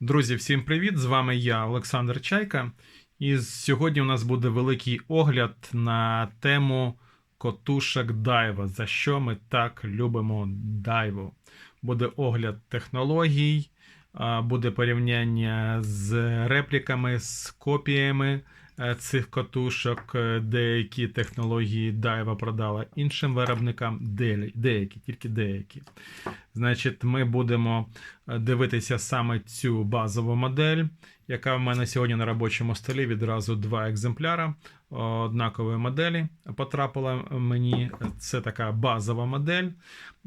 Друзі, всім привіт! З вами я, Олександр Чайка. І сьогодні у нас буде великий огляд на тему котушок Дайва. За що ми так любимо Дайву. Буде огляд технологій, буде порівняння з репліками, з копіями цих котушок. Е, Деякі технології Дайва продала іншим виробникам, деякі, тільки деякі. Значить, ми будемо е, дивитися саме цю базову модель, яка в мене сьогодні на робочому столі. Відразу два екземпляра однакової моделі потрапила мені. Це така базова модель.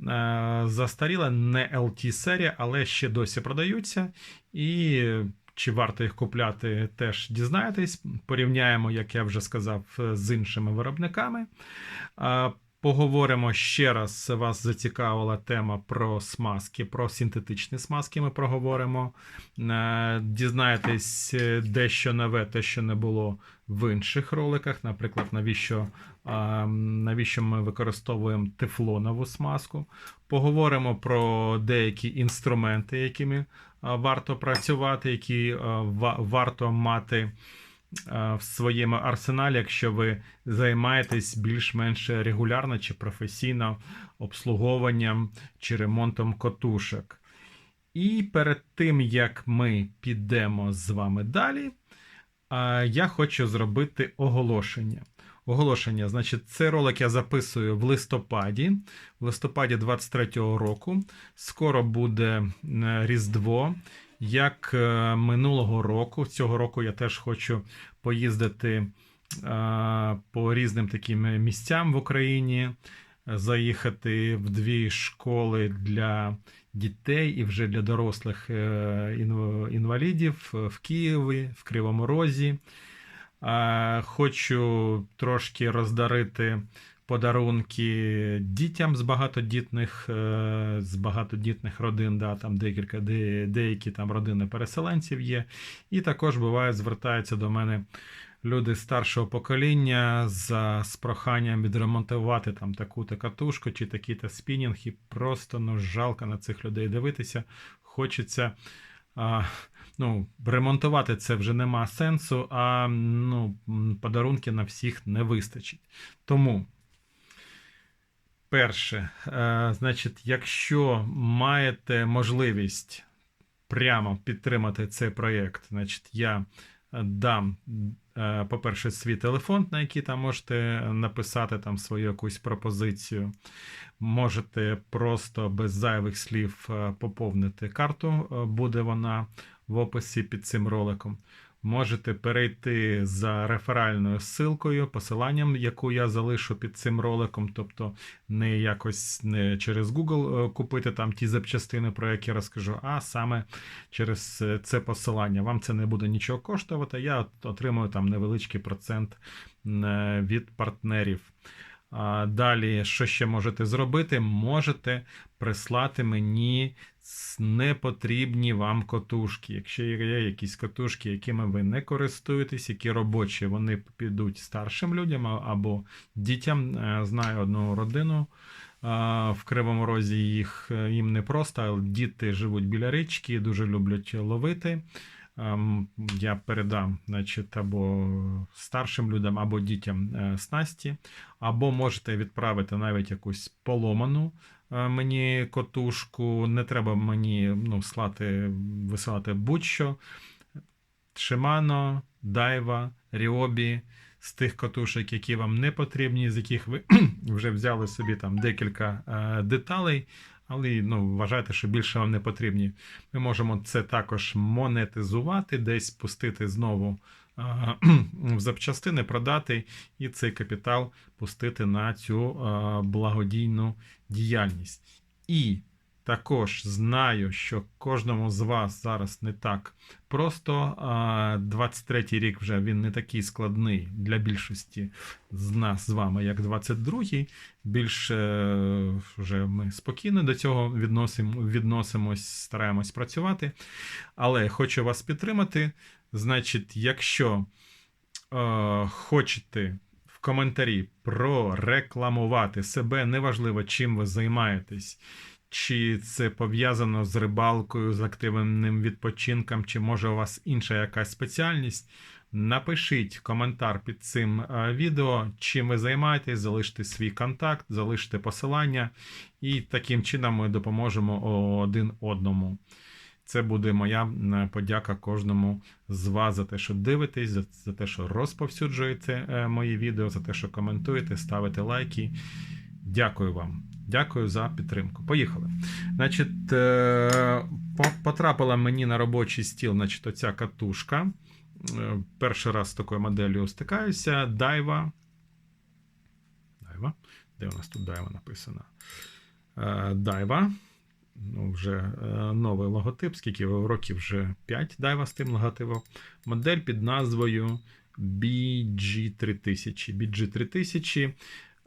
Е, Застаріла не LT серія, але ще досі продаються. І чи варто їх купляти, теж дізнаєтесь. Порівняємо, як я вже сказав, з іншими виробниками. Поговоримо ще раз. Вас зацікавила тема про смазки, про синтетичні смазки. Ми проговоримо. Е, Дізнаєтесь е, дещо нове, те, що не було в інших роликах. Наприклад, навіщо, навіщо ми використовуємо тефлонову смазку. Поговоримо про деякі інструменти, якими варто працювати, які варто мати в своєму арсеналі, якщо ви займаєтесь більш-менш регулярно чи професійно обслуговуванням чи ремонтом котушок. І перед тим як ми підемо з вами далі, я хочу зробити оголошення. Оголошення, значить, цей ролик я записую в листопаді, в листопаді 23-го року. Скоро буде е, Різдво. Як е, минулого року, цього року я теж хочу поїздити е, по різним таким місцям в Україні, заїхати в дві школи для дітей і вже для дорослих інвалідів в Києві, в Кривому Розі. Е, Хочу трошки роздарити подарунки дітям з багатодітних, е, з багатодітних родин, да, там декілька, де, деякі там родини переселенців є. І також буває, звертаються до мене люди старшого покоління за, з проханням відремонтувати там таку-то катушку чи такий-то спінінг. І просто ну, жалко на цих людей дивитися. Хочеться. Ну, ремонтувати це вже нема сенсу, а ну, подарунки на всіх не вистачить. Тому, перше, е, значить, якщо маєте можливість прямо підтримати цей проєкт, значить, я дам, е, по-перше, свій телефон, на який там можете написати там свою якусь пропозицію. Можете просто без зайвих слів е, поповнити карту, е, буде вона в описі під цим роликом. Можете перейти за реферальною ссылкою, посиланням, яку я залишу під цим роликом, тобто не якось не через Google е, купити там ті запчастини, про які розкажу, а саме через е, це посилання. Вам це не буде нічого коштувати. Я отримую там невеличкий процент е, від партнерів. Далі, що ще можете зробити? Можете прислати мені непотрібні вам котушки. Якщо є якісь котушки, якими ви не користуєтесь, які робочі, вони підуть старшим людям або дітям. Е, Знаю одну родину в Кривому Розі їх е, їм не просто, але діти живуть біля річки, дуже люблять ловити. Ем, Я передам, значить, або старшим людям, або дітям е, снасті, або можете відправити навіть якусь поломану е, мені котушку. Не треба мені ну, слати, висилати будь-що. Shimano, Daiwa, Ryobi, з тих котушок, які вам не потрібні, з яких ви вже взяли собі там декілька е, деталей, але ну, вважайте, що більше вам не потрібні. Ми можемо це також монетизувати, десь пустити знову е, в запчастини, продати і цей капітал пустити на цю благодійну діяльність. І також знаю, що кожному з вас зараз не так просто. 23-й рік вже він не такий складний для більшості з нас з вами, як 22-й. Більш е, вже ми спокійно до цього відносимо, відносимось, стараємось працювати. Але хочу вас підтримати. Значить, якщо е, хочете в коментарі прорекламувати себе, неважливо, чим ви займаєтесь, чи це пов'язано з рибалкою, з активним відпочинком, чи може у вас інша якась спеціальність. Напишіть коментар під цим е, відео, чим ви займаєтесь, залиште свій контакт, залиште посилання, і таким чином ми допоможемо один одному. Це буде моя подяка кожному з вас за те, що дивитесь, за, за те, що розповсюджуєте е, мої відео, за те, що коментуєте, ставите лайки. Дякую вам. Дякую за підтримку. Поїхали. Значить, е, потрапила мені на робочий стіл значить, оця катушка. Е, Перший раз з такою моделлю стикаюся. Дайва. Дайва. Де у нас тут Дайва написана? Дайва. Ну, вже е, новий логотип, скільки років вже 5 Дайва з тим логотипом. Модель під назвою BG3000. BG3000.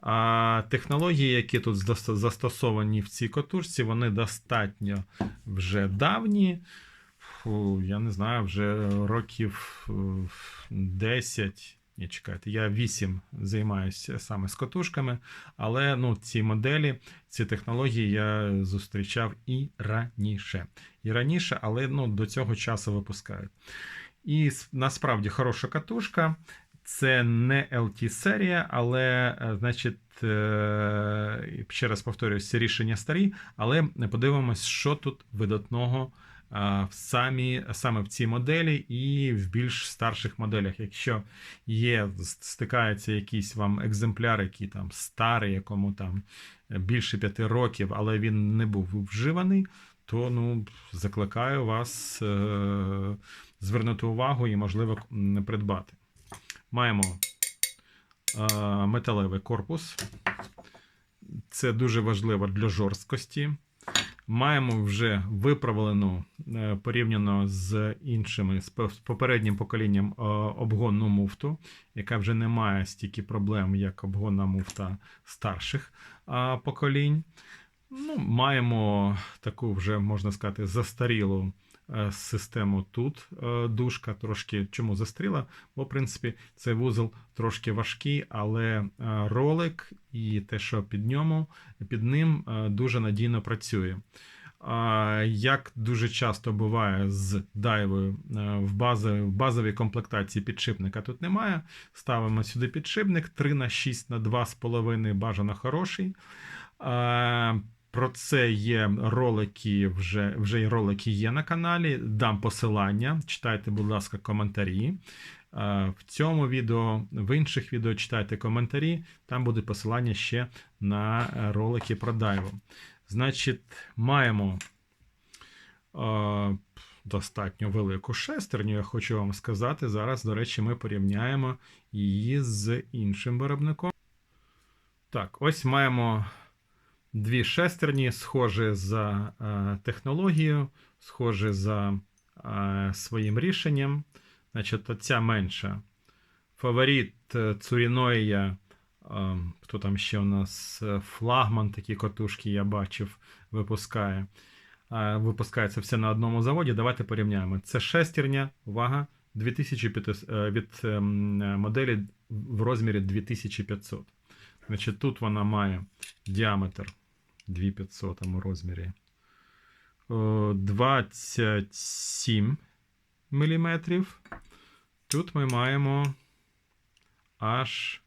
А технології, які тут застосовані в цій котушці, вони достатньо вже давні. Фу, я не знаю, вже років е, 10. Ні, чекайте, я 8 займаюся саме з котушками, але ну, ці моделі, ці технології я зустрічав і раніше. І раніше, але ну, до цього часу випускають. І насправді хороша катушка. Це не LT-серія, але, е, значить, е, ще раз повторюю, ці рішення старі, але подивимось, що тут видатного самі, саме в цій моделі і в більш старших моделях. Якщо є, с- стикається якийсь вам екземпляр, який там старий, якому там більше п'яти років, але він не був вживаний, то ну, закликаю вас е- звернути увагу і, можливо, м, придбати. Маємо е, металевий корпус. Це дуже важливо для жорсткості. Маємо вже виправлену е, порівняно з іншими, з попереднім поколінням е, обгонну муфту, яка вже не має стільки проблем, як обгонна муфта старших поколінь. Ну, маємо таку вже, можна сказати, застарілу систему тут. е, Дужка трошки чому застріла? Бо, в принципі, цей вузол трошки важкий, але е, ролик і те, що під ньому, під ним е, дуже надійно працює. Як дуже часто буває з дайвою е, в базовій, в базовій комплектації підшипника тут немає. Ставимо сюди підшипник 3 на 6 на 2,5 бажано хороший. Про це є ролики, вже, вже й ролики є на каналі. Дам посилання. Читайте, будь ласка, коментарі. В цьому відео, в інших відео читайте коментарі. Там буде посилання ще на е, ролики про дайву. Значить, маємо е, достатньо велику шестерню, я хочу вам сказати. Зараз, до речі, ми порівняємо її з іншим виробником. Так, ось маємо дві шестерні, схожі за е, технологією, схожі за е, своїм рішенням. Значить, оця менша. Фаворит е, Цуріноя. е, Хто там ще у нас? Е, Флагман, такі котушки я бачив, випускає. Е, Випускається все на одному заводі. Давайте порівняємо. Це шестерня, увага, 2500, е, від ем, е, моделі в розмірі 2500. Значить, тут вона має діаметр 2500 у розмірі е, 27 мм. Тут ми маємо аж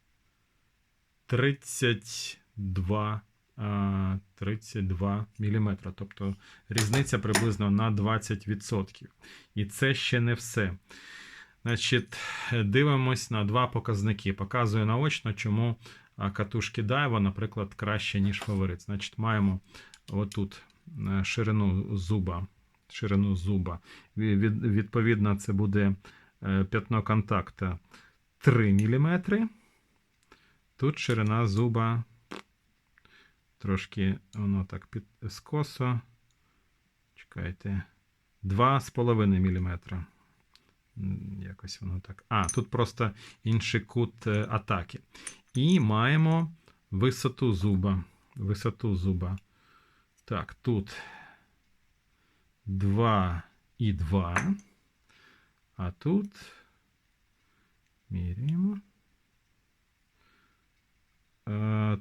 32, 32 мм. Тобто різниця приблизно на 20%. І це ще не все. Значить, дивимось на два показники. Показую наочно, чому катушки Daiwa, наприклад, краще, ніж фаворит. Значить, маємо отут е, ширину зуба. Ширину зуба. Відповідно, це буде е, п'ятно контакта 3 мм. Тут ширина зуба трошки воно так під скосо. Чекайте. 2,5 мм. Якось воно так. А, тут просто інший кут е, атаки. І маємо висоту зуба. Висоту зуба. Так, тут 2 і 2. А тут міряємо.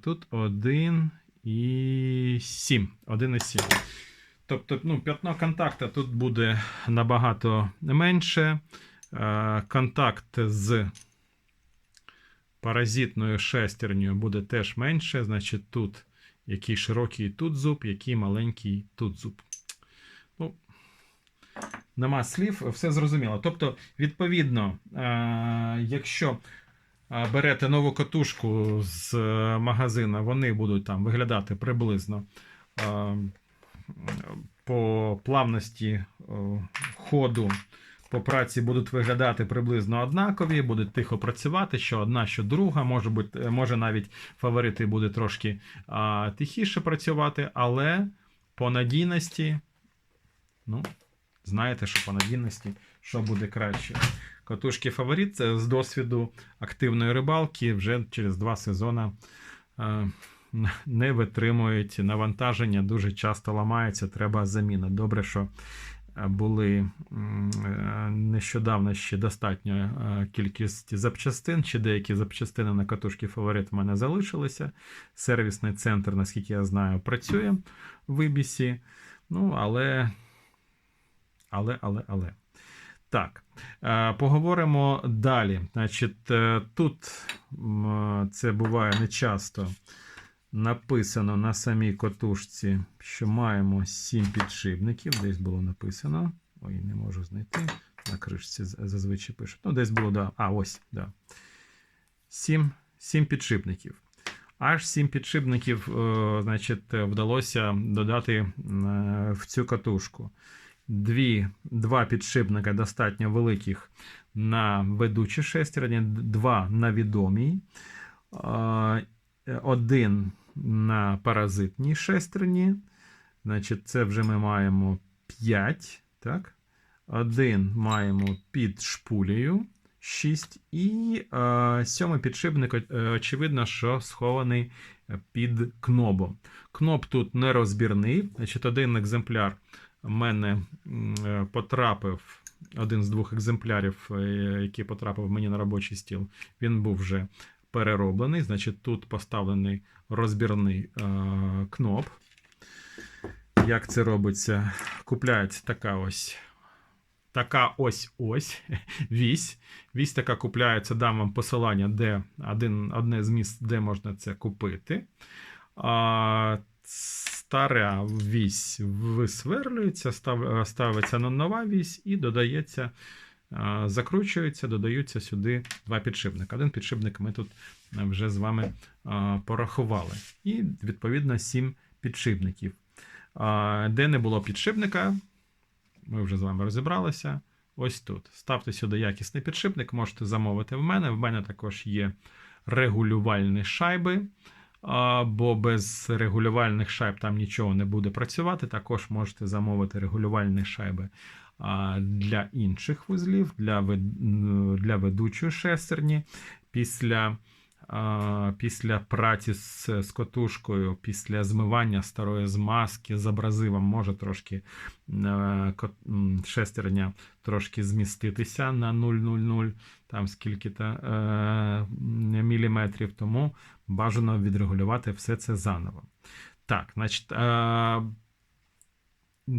Тут 1 і 7. 1 і 7. Тобто, ну, п'ятно контакта тут буде набагато менше. Контакт з паразитною шестернею буде теж менше. Значить, тут який широкий тут зуб, який маленький тут зуб. Ну, нема слів, все зрозуміло. Тобто, відповідно, е, якщо е, берете нову катушку з е, магазина, вони будуть там виглядати приблизно по плавності ходу по праці будуть виглядати приблизно однакові, будуть тихо працювати, що одна, що друга. Може бути, може навіть фаворити буде трошки а, тихіше працювати, але по надійності, ну, знаєте, що по надійності, що буде краще. Катушки фаворит це з досвіду активної рибалки вже через два сезони е, не витримують навантаження, дуже часто ламаються, треба заміна. Добре, що були е, нещодавно ще достатня е, кількість запчастин, чи деякі запчастини на катушки фаворит в мене залишилися. Сервісний центр, наскільки я знаю, працює в Ібісі. Ну, але, але, але, але. Так, е, поговоримо далі. Значить, тут це буває нечасто написано на самій котушці, що маємо 7 підшипників. Десь було написано. Ой, не можу знайти. На кришці зазвичай пишуть. Ну, десь було, да. А, ось, да. 7, 7 підшипників. Аж 7 підшипників, е, значить, вдалося додати е, в цю катушку. Дві, два підшипника достатньо великих на ведучій шестерні, два на відомій. Е, один на паразитній шестерні. Значить, це вже ми маємо 5. Так? Один маємо під шпулею 6. І е, сьомий підшипник, очевидно, що схований під кнобом. Кноб тут не розбірний. Значить, один екземпляр в мене е, потрапив. Один з двох екземплярів, е, який потрапив мені на робочий стіл, він був вже перероблений. Значить, тут поставлений розбірний е, кноп. Як це робиться? Купляється така ось. Така ось ось вісь. Вісь така купляється, дам вам посилання, де один, одне з місць, де можна це купити. А, стара вісь висверлюється, став, ставиться на нова вісь і додається, а, закручується, додаються сюди два підшипника. Один підшипник ми тут вже з вами порахували. І, відповідно, сім підшипників. Де не було підшипника, ми вже з вами розібралися. Ось тут. Ставте сюди якісний підшипник, можете замовити в мене. В мене також є регулювальні шайби, бо без регулювальних шайб там нічого не буде працювати. Також можете замовити регулювальні шайби для інших вузлів, для, для ведучої шестерні. Після після праці з, з котушкою, після змивання старої змазки з абразивом може трошки е, шестерня трошки зміститися на 0,00, там скільки-то е, міліметрів, тому бажано відрегулювати все це заново. Так, значить, е,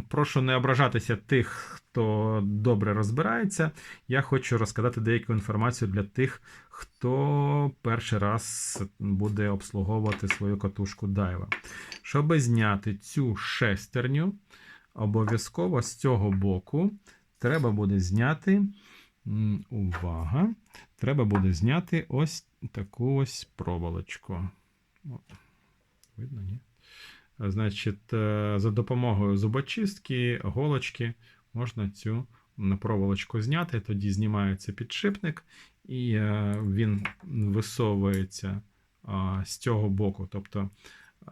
прошу не ображатися тих, хто добре розбирається. Я хочу розказати деяку інформацію для тих, хто перший раз буде обслуговувати свою катушку Дайва. Щоб зняти цю шестерню, обов'язково з цього боку треба буде зняти. Увага! Треба буде зняти ось таку ось проволочку. Видно, ні? Значить, е, за допомогою зубочистки, голочки можна цю проволочку зняти. Тоді знімається підшипник, і е, він висовується з цього боку. Тобто е,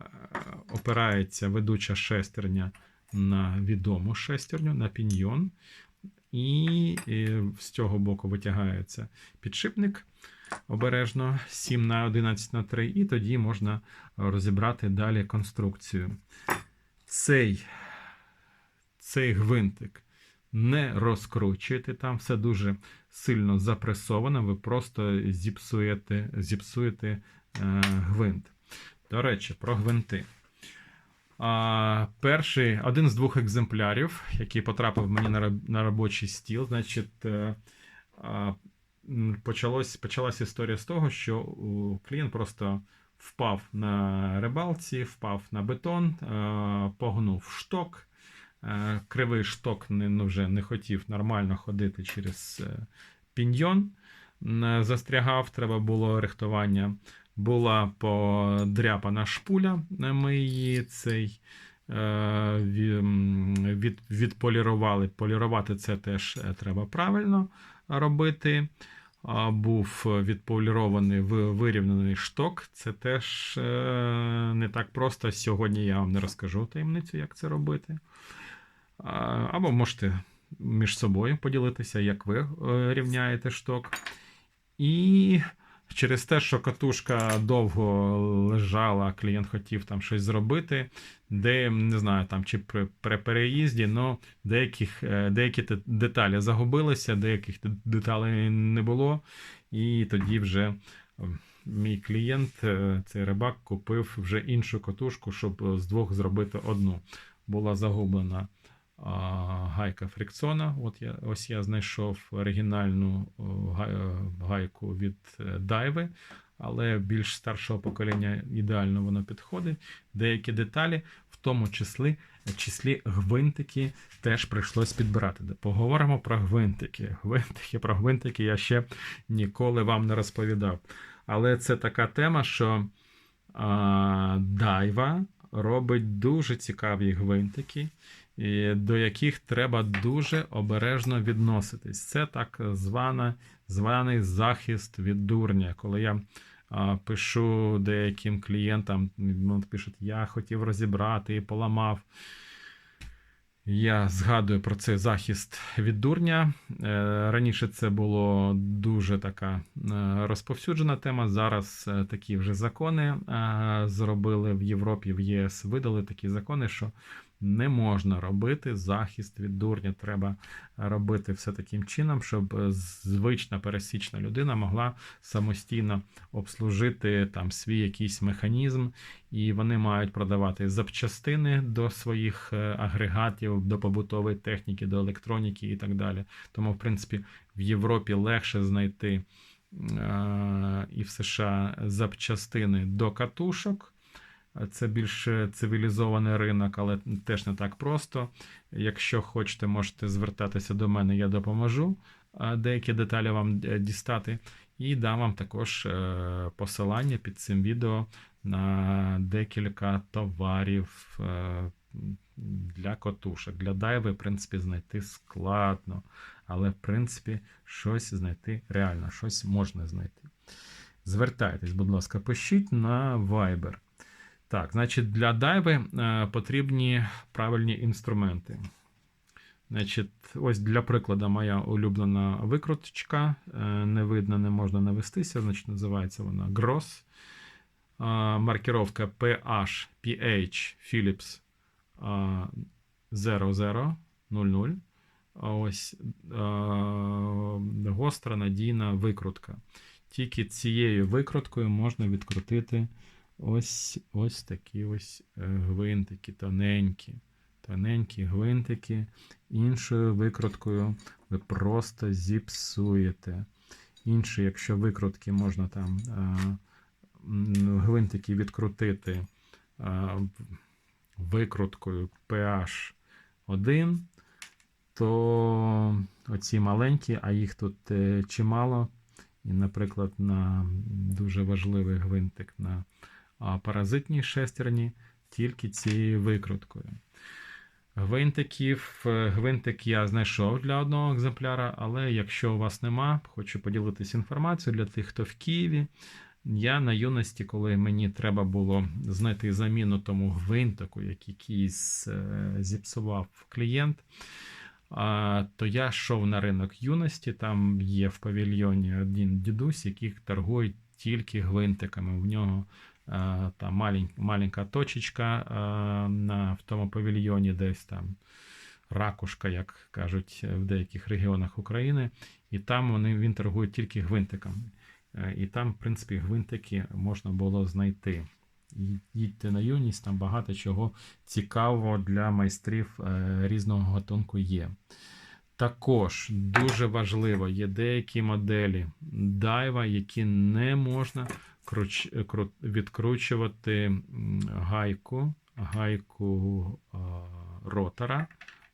опирається ведуча шестерня на відому шестерню, на піньйон, і з цього боку витягається підшипник обережно 7 на 11 на 3, і тоді можна розібрати далі конструкцію. Цей, цей гвинтик не розкручуєте, там все дуже сильно запресовано, ви просто зіпсуєте, зіпсуєте е, гвинт. До речі, про гвинти. А, перший, один з двох екземплярів, який потрапив мені на, на робочий стіл, значить, е, почалось, почалась історія з того, що клієнт просто впав на рибалці, впав на бетон, е, погнув шток. Е, Кривий шток не, ну, вже не хотів нормально ходити через е, піньйон. Застрягав, треба було рихтування. Була подряпана шпуля, е, ми її цей е, від, відполірували. Полірувати це теж е, треба правильно робити. Був відполірований ви- вирівняний шток. Це теж е, не так просто. Сьогодні я вам не розкажу таємницю, як це робити. Або можете між собою поділитися, як ви е, рівняєте шток. І через те, що катушка довго лежала, клієнт хотів там щось зробити, де, не знаю, там чи при, при переїзді, але деяких, е, деякі деталі загубилися, деяких деталей не було. І тоді вже мій клієнт, е, цей рибак, купив вже іншу катушку, щоб з двох зробити одну. Була загублена гайка фрикціона. От я, ось я знайшов оригінальну е, гайку від е, Дайви, але більш старшого покоління ідеально воно підходить. Деякі деталі, в тому числі, числі гвинтики, теж прийшлось підбирати. Поговоримо про гвинтики. Гвинтики, про гвинтики я ще ніколи вам не розповідав. Але це така тема, що а, Дайва робить дуже цікаві гвинтики, до яких треба дуже обережно відноситись. Це так звана, званий захист від дурня. Коли я а, пишу деяким клієнтам, ну, пишуть, я хотів розібрати і поламав. Я згадую про цей захист від дурня. Е, Раніше це було дуже така е, розповсюджена тема. Зараз е, такі вже закони зробили в Європі, в ЄС видали такі закони, що не можна робити захист від дурня. Треба робити все таким чином, щоб е, звична пересічна людина могла самостійно обслужити там свій якийсь механізм, і вони мають продавати запчастини до своїх е, агрегатів, до побутової техніки, до електроніки і так далі. Тому, в принципі, в Європі легше знайти е, і в США запчастини до катушок. Це більш цивілізований ринок, але теж не так просто. Якщо хочете, можете звертатися до мене, я допоможу е, деякі деталі вам е, дістати. І дам вам також е, посилання під цим відео на декілька товарів е, для котушок. Для дайви, в принципі, знайти складно, але, в принципі, щось знайти реально, щось можна знайти. Звертайтесь, будь ласка, пишіть на Viber. Так, значить, для дайви е, потрібні правильні інструменти. Значить, ось для прикладу, моя улюблена викруточка. Е, не видно, не можна навестися, значить, називається вона Gross. Е, маркіровка PH, PH Philips е, 0000. Ось гостра надійна викрутка. Тільки цією викруткою можна відкрутити ось ось такі ось е, гвинтики, тоненькі. Тоненькі гвинтики. Іншою викруткою ви просто зіпсуєте. Інші, якщо викрутки можна там е, гвинтики відкрутити е, викруткою PH 1, то оці маленькі, а їх тут чимало. І, наприклад, на дуже важливий гвинтик на а, паразитній шестерні тільки цією викруткою. Гвинтиків, гвинтик я знайшов для одного екземпляра, але якщо у вас нема, хочу поділитися інформацією для тих, хто в Києві. Я на юності, коли мені треба було знайти заміну тому гвинтику, який якийсь е, зіпсував клієнт, то я йшов на ринок юності. Там є в павільйоні один дідусь, який торгує тільки гвинтиками. В нього там малень, маленька точечка на, в тому павільйоні, десь там ракушка, як кажуть в деяких регіонах України. І там вони, він торгує тільки гвинтиками. Е, І там, в принципі, гвинтики можна було знайти. їдьте на юність, там багато чого цікавого для майстрів е, різного гатунку є. Також дуже важливо, є деякі моделі дайва, які не можна відкручувати гайку, гайку ротора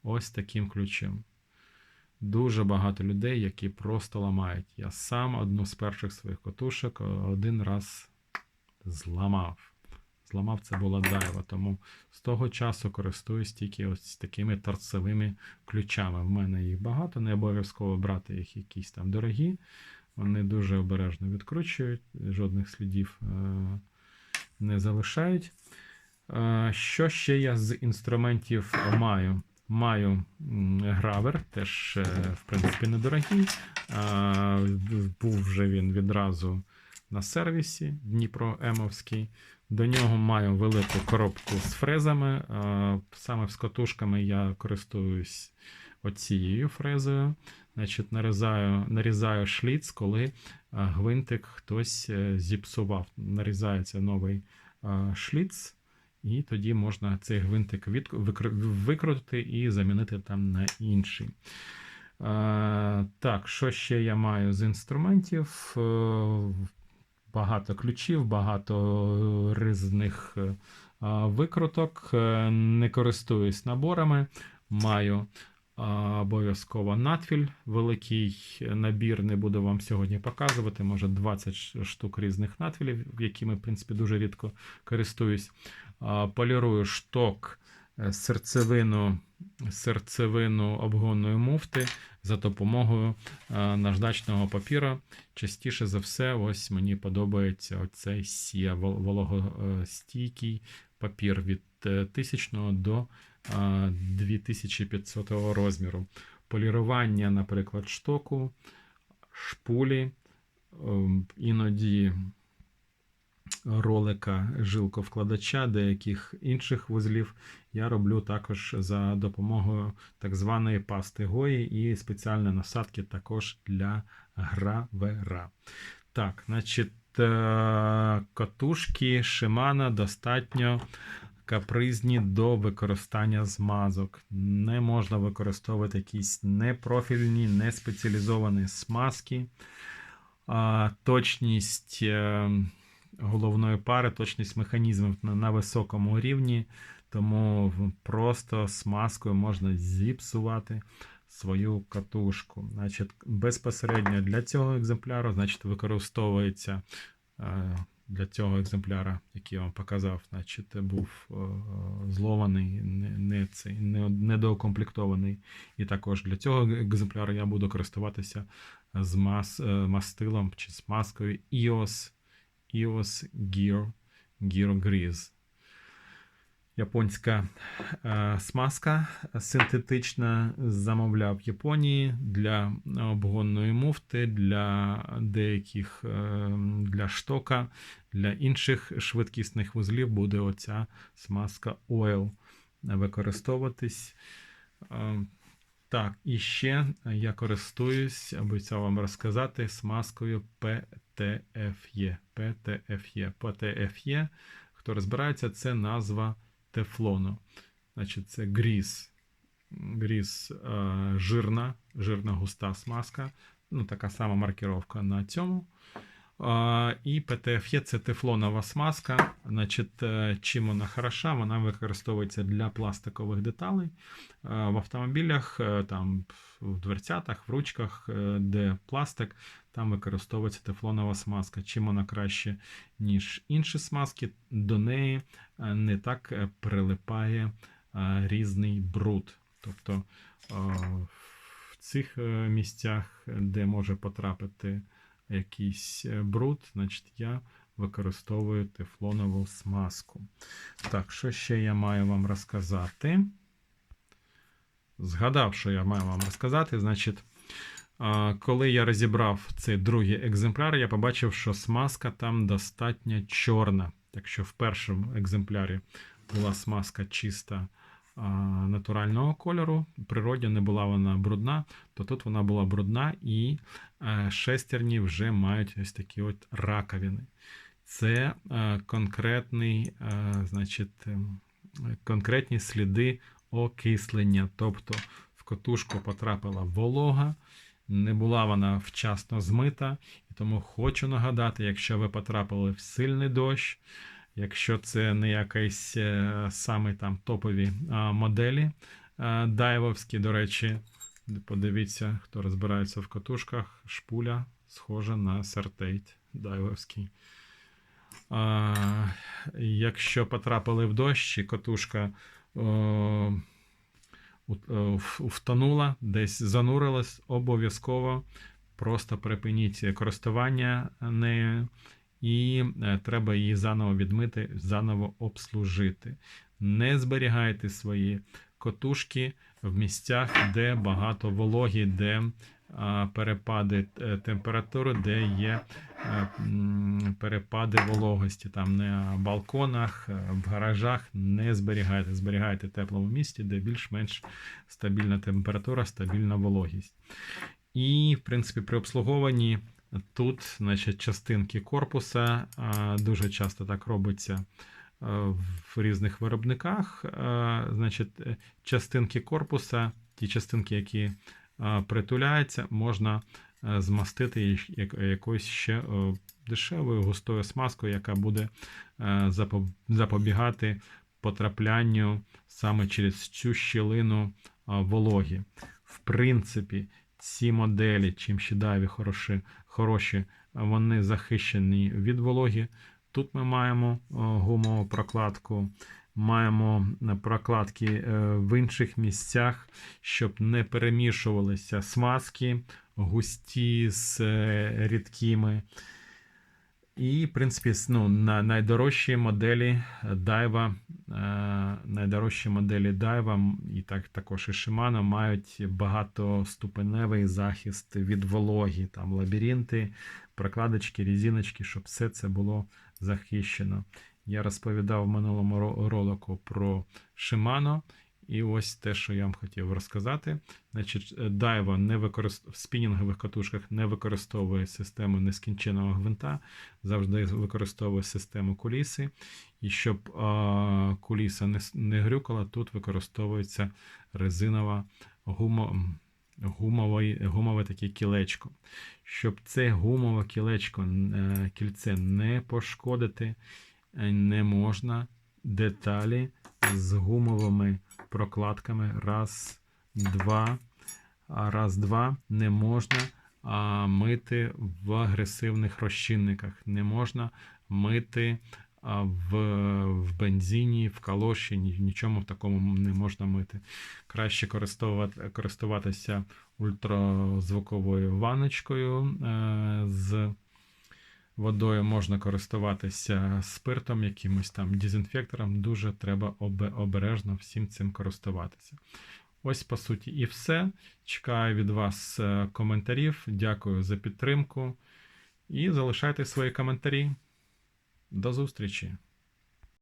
ось таким ключем. Дуже багато людей, які просто ламають. Я сам одну з перших своїх котушок один раз зламав. Зламав це була дайва, тому з того часу користуюсь тільки ось такими торцевими ключами. В мене їх багато, не обов'язково брати їх якісь там дорогі. Вони дуже обережно відкручують, жодних слідів е, не залишають. Е, Що ще я з інструментів маю? Маю гравер, теж, е, в принципі, недорогий. Був вже він відразу на сервісі Дніпро Емовський. До нього маю велику коробку з фрезами. Саме з катушками я користуюсь оцією фрезою. Значить, нарізаю, нарізаю шліц, коли е, гвинтик хтось е, зіпсував. Нарізається новий е, шліц, і тоді можна цей гвинтик викрутити і замінити там на інший. Так, що ще я маю з інструментів? Багато ключів, багато різних викруток. Не користуюсь наборами. Маю обов'язково надфіль, великий набір. Не буду вам сьогодні показувати. Може 20 штук різних надфілів, якими, в принципі, дуже рідко користуюсь. Полірую шток, е, серцевину, серцевину обгонної муфти за допомогою е, наждачного папіра. Частіше за все, ось мені подобається оцей сія вологостійкий папір від е, 1000 до е, 2500 розміру. Полірування, наприклад, штоку, шпулі, ем, іноді ролика жилковкладача, деяких інших вузлів я роблю також за допомогою так званої пасти Гої і спеціальні насадки також для гравера. Так, значить, е, катушки Shimano достатньо капризні до використання змазок. Не можна використовувати якісь непрофільні, не спеціалізовані смазки. Точність е, головної пари, точність механізмів на, на високому рівні, тому просто смазкою можна зіпсувати свою катушку. Значить, безпосередньо для цього екземпляру значить, використовується е, для цього екземпляра, який я вам показав, значить, був е, злований, не, не, цей, не, недоукомплектований. І також для цього екземпляру я буду користуватися з мас, е, мастилом чи з маскою EOS, EOS Gear, Gear Grease. Японська е, смазка синтетична замовляв в Японії для обгонної муфти, для деяких е, для штока, для інших швидкісних вузлів буде оця смазка Oil використовуватись. Е, так, і ще я користуюсь, обіцяв вам розказати, смазкою PTFE. PTFE. PTFE, хто розбирається, це назва тефлону. Значить, це гріз. Гріз е, жирна, жирна густа смазка. Ну, така сама маркіровка на цьому. І PTFE це тефлонова смазка. Значить, е, чим вона хороша? Вона використовується для пластикових деталей Е, в автомобілях, е, там в дверцятах, в ручках, де пластик, там використовується тефлонова смазка. Чим вона краще, ніж інші смазки, до неї не так прилипає різний бруд. Тобто в цих місцях, де може потрапити якийсь е, бруд, значить я використовую тефлонову смазку. Так, що ще я маю вам розказати? Згадав, що я маю вам розказати. Значить, коли я розібрав цей другий екземпляр, я побачив, що смазка там достатньо чорна. Так що в першому екземплярі була смазка чиста натурального кольору, в природі не була вона брудна, то тут вона була брудна і е, шестерні вже мають ось такі от раковини. це е, конкретний, е, значить, ем, конкретні сліди окислення. Тобто в котушку потрапила волога, не була вона вчасно змита. І тому хочу нагадати, якщо ви потрапили в сильний дощ, якщо це не якісь е, саме там топові моделі е, дайвовські, до речі, подивіться, хто розбирається в котушках, шпуля схожа на сертейт дайвовський. А, якщо потрапили в дощ, і котушка о, в- втонула, десь занурилась, обов'язково просто припиніть користування нею, і е, треба її заново відмити, заново обслужити. Не зберігайте свої котушки в місцях, де багато вологі, де перепади е, температури, де є е, перепади вологості. Там на балконах, е, в гаражах не зберігайте. Зберігайте теплому місці, де більш-менш стабільна температура, стабільна вологість. І, в принципі, при обслуговуванні тут, значить, частинки корпуса дуже часто так робиться в різних виробниках. Значить, е, частинки корпуса, ті частинки, які притуляються, можна е, змастити якоюсь ще е, дешевою густою смазкою, яка буде е, запобігати потраплянню саме через цю щілину вологі. В принципі, ці моделі, чим ще дайві хороші, хороші, вони захищені від вологи. Тут ми маємо гумову прокладку, маємо е, прокладки е, в інших місцях, щоб не перемішувалися смазки густі з е, рідкими. І, в принципі, ну, на найдорожчі моделі Daiwa, е, найдорожчі моделі м, і так, також і Shimano мають багатоступеневий захист від вологі, там лабіринти, прокладочки, різиночки, щоб все це було захищено. Я розповідав в минулому ролику про Shimano. І ось те, що я вам хотів розказати. Значить, е, Daiwa не використ... в спінінгових катушках не використовує систему нескінченого гвинта, завжди використовує систему куліси. І щоб а, куліса не, не грюкала, тут використовується резинова гумо, м, гумовий, гумове таке кілечко. Щоб це гумове кілечко, е, кільце не пошкодити, е, не можна деталі з гумовими прокладками. Раз, два. Раз, два не можна а, мити в агресивних розчинниках. Не можна мити а, в, в бензині, в калоші, нічому в такому не можна мити. Краще користувати, користуватися ультразвуковою ваночкою е, з водою можна користуватися спиртом, якимось там дезінфектором. Дуже треба обе- обережно всім цим користуватися. Ось, по суті, і все. Чекаю від вас е, коментарів. Дякую за підтримку. І залишайте свої коментарі. До зустрічі!